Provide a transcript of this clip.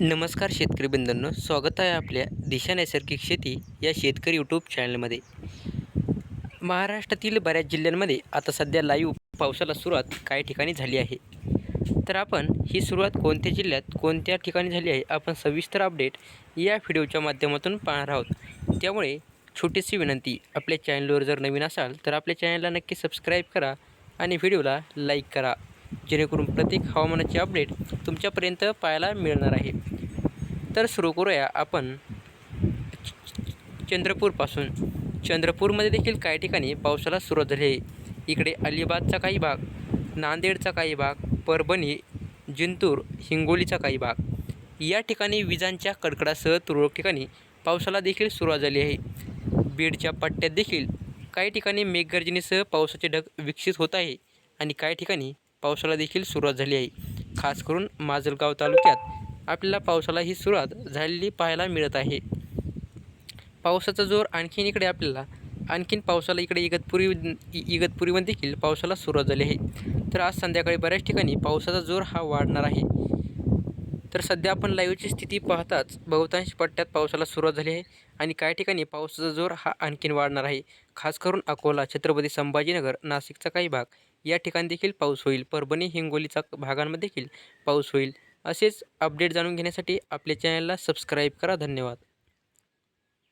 नमस्कार शेतकरी बंधूंनो स्वागत आहे आपल्या दिशा नैसर्गिक शेती या शेतकरी यूट्यूब चॅनलमध्ये महाराष्ट्रातील बऱ्याच जिल्ह्यांमध्ये आता सध्या लाईव्ह पावसाला सुरुवात काही ठिकाणी झाली आहे. तर आपण ही सुरुवात कोणत्या जिल्ह्यात कोणत्या ठिकाणी झाली आहे आपण सविस्तर अपडेट या व्हिडिओच्या माध्यमातून पाहणार आहोत. त्यामुळे छोटीशी विनंती आपल्या चॅनलवर जर नवीन असाल तर आपल्या चॅनलला नक्की सबस्क्राईब करा आणि व्हिडिओला लाईक करा. जेणेकरून प्रत्येक हवामानाचे अपडेट तुमच्यापर्यंत पाहायला मिळणार आहे. तर सुरू करूया आपण चंद्रपूरपासून. चंद्रपूरमध्ये देखील काही ठिकाणी पावसाला सुरुवात झाली आहे. इकडे अलिबागचा काही भाग नांदेडचा काही भाग परभणी जिंतूर हिंगोलीचा काही भाग. या ठिकाणी विजांच्या कडकडासह तुरळक ठिकाणी पावसाला देखील सुरुवात झाली आहे. बीडच्या पट्ट्यात देखील काही ठिकाणी मेघगर्जनेसह पावसाचे ढग विकसित होत आहे आणि काही ठिकाणी पावसाला देखील सुरुवात झाली आहे. खास करून माजलगाव तालुक्यात आपल्याला पावसाला ही सुरुवात झालेली पाहायला मिळत आहे. पावसाचा जोर आणखीन इकडे आपल्याला आणखीन पावसाला इकडे इगतपुरी इगतपुरीवर देखील पावसाला सुरुवात झाली आहे. तर आज संध्याकाळी बऱ्याच ठिकाणी पावसाचा जोर हा वाढणार आहे. तर सध्या आपण लाईव्हची स्थिती पाहताच बहुतांश पट्ट्यात पावसाला सुरुवात झाली आहे आणि काही ठिकाणी पावसाचा जोर हा आणखीन वाढणार आहे. खास करून अकोला छत्रपती संभाजीनगर नाशिकचा काही भाग. या ठिकाणी देखील पाऊस होईल. परभणी हिंगोलीचा भागांमध्ये देखील पाऊस होईल. असेच अपडेट जाणून घेण्यासाठी आपल्या चॅनलला सबस्क्राईब करा. धन्यवाद.